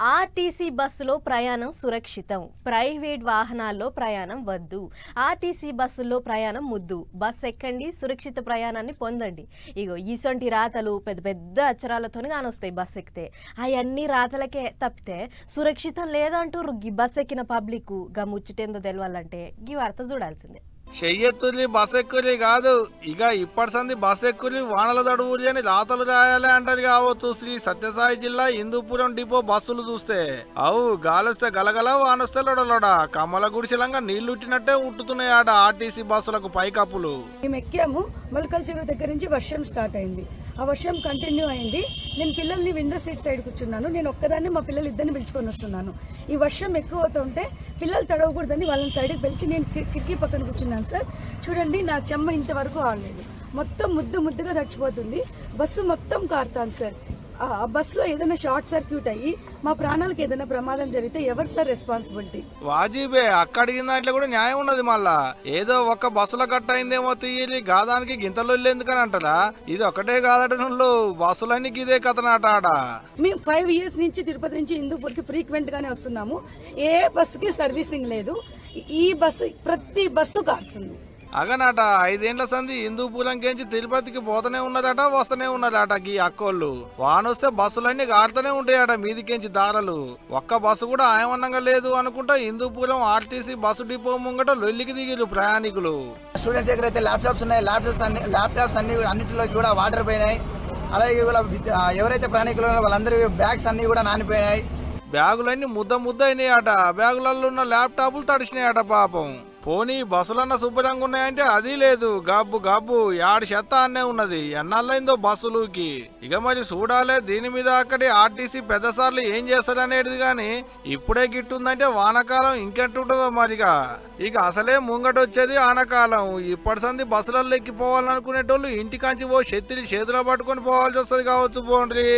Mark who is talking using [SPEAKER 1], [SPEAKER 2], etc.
[SPEAKER 1] RTC బస్సులో ప్రయాణం సురక్షితం. ప్రైవేట్ వాహనాల్లో ప్రయాణం వద్దు. ఆర్టీసీ బస్సుల్లో ప్రయాణం ముద్దు. బస్సు ఎక్కండి సురక్షిత ప్రయాణాన్ని పొందండి. ఇగో ఈసొంటి రాతలు పెద్ద పెద్ద అచ్చరాలతోనే కానొస్తాయి బస్సు ఎక్కితే. అవన్నీ రాతలకే తప్పితే సురక్షితం లేదంటూ రుగ్గి బస్ ఎక్కిన పబ్లిక్గా ముచ్చటేందో తెలవాలంటే గీ వార్త చూడాల్సిందే.
[SPEAKER 2] చెయ్యెత్తులి బస్ ఎక్కులి కాదు. ఇక ఇప్పటి సంది బస్ ఎక్కులి వానల దడువులి అని రాతలు రాయాలి అంటారు కావచ్చు శ్రీ సత్యసాయి జిల్లా హిందూపురం డిపో బస్సులు చూస్తే. అవు గాలిస్తే గలగల వానొస్తే లొడలొడ. కమ్మల గుడిసెలంగా నీళ్ళుట్టినట్టే ఉట్టుతున్నాయి ఆడ ఆర్టీసీ బస్సులకు పైకప్పులు.
[SPEAKER 3] మేము ఎక్కాము మొలకల చెరువు దగ్గర నుంచి వర్షం స్టార్ట్ అయింది. ఆ వర్షం కంటిన్యూ అయింది. నేను పిల్లల్ని విండో సీట్ సైడ్ కూర్చున్నాను. నేను ఒక్కదాన్ని మా పిల్లలు ఇద్దరిని పిలుచుకొని వస్తున్నాను. ఈ వర్షం ఎక్కువ అవుతుంటే పిల్లలు తడవకూడదని వాళ్ళని సైడ్కి పిలిచి నేను కి- కిటికీ పక్కన కూర్చున్నాను సార్. చూడండి నా చెమ్మ ఇంతవరకు ఆడలేదు. మొత్తం ముద్దు ముద్దుగా తడిచిపోతుంది. బస్సు మొత్తం కారుతాను సార్. బస్సులో ఏదైనా షార్ట్ సర్క్యూట్ అయ్యి మా ప్రాణాలకు ఏదైనా ప్రమాదం జరిగితే ఎవరు సార్ రెస్పాన్సిబిలిటీ
[SPEAKER 2] వాజీబే అక్కడికి దాంట్లో కూడా న్యాయం ఉన్నది మళ్ళా. ఏదో ఒక్క బస్సుల కట్ట అయిందేమో తీయాలి గాదానికి గింతలు ఎందుకని అంటారా? ఇది ఒకటే కాదట నువ్వు బస్సులన్నీ ఇదే కథనాట ఆడ.
[SPEAKER 3] మేము ఫైవ్ ఇయర్స్ నుంచి తిరుపతి నుంచి హిందూపూర్కి ఫ్రీక్వెంట్ గానే వస్తున్నాము. ఏ బస్సుకి సర్వీసింగ్ లేదు. ఈ బస్సు ప్రతి బస్సు కారుతుంది.
[SPEAKER 2] అగనట ఐదేండ్ల సంది హిందూపులంకేంచి తిరుపతికి పోతూనే ఉన్నారట వస్తూనే ఉన్నారట ఈ అక్కోళ్ళు. వానొస్తే బస్సులన్నీ కారుతూనే ఉంటాయట మీదికేంచి దారలు. ఒక్క బస్సు కూడా ఆయమన్నంగా లేదు అనుకుంటా హిందూపురం ఆర్టీసీ బస్సు డిపో ముంగట లొల్లికి దిగిరు ప్రయాణికులు.
[SPEAKER 4] స్టూడెంట్స్ దగ్గర అయితే ల్యాప్టాప్స్ ఉన్నాయి ల్యాప్టాప్స్ అన్ని ల్యాప్టాప్స్ అన్ని అన్నింటిలో కూడా వాటర్ పోయినాయి. అలాగే ఎవరైతే ప్రయాణికులు వాళ్ళందరి బ్యాగ్స్ అన్ని కూడా నానిపోయినాయి.
[SPEAKER 2] బ్యాగులన్నీ ముద్ద ముద్ద అయినాయట. బ్యాగులలో ఉన్న ల్యాప్టాప్లు తడిసినాయట పాపం. పోనీ బస్సులన్న శుభ్రంగా ఉన్నాయంటే అది లేదు. గబ్బు గబ్బు యాడి చెత్త అన్నే ఉన్నది. ఎన్నాళ్ళైందో బస్సులుకి? ఇక మరి చూడాలే దీని మీద అక్కడి ఆర్టీసీ పెద్ద సార్లు ఏం చేస్తారనేది గాని ఇప్పుడే గిట్టుందంటే వానకాలం ఇంకెట్టుంటుందో మరిగా ఇక అసలే ముంగట వచ్చేది ఆనకాలం. ఇప్పటి సంది బస్సులలో ఎక్కిపోవాలనుకునేటోళ్ళు ఇంటికాంచి ఓ శక్తిని చేతిలో పట్టుకొని పోవాల్సి వస్తుంది కావచ్చు పోండ్రి.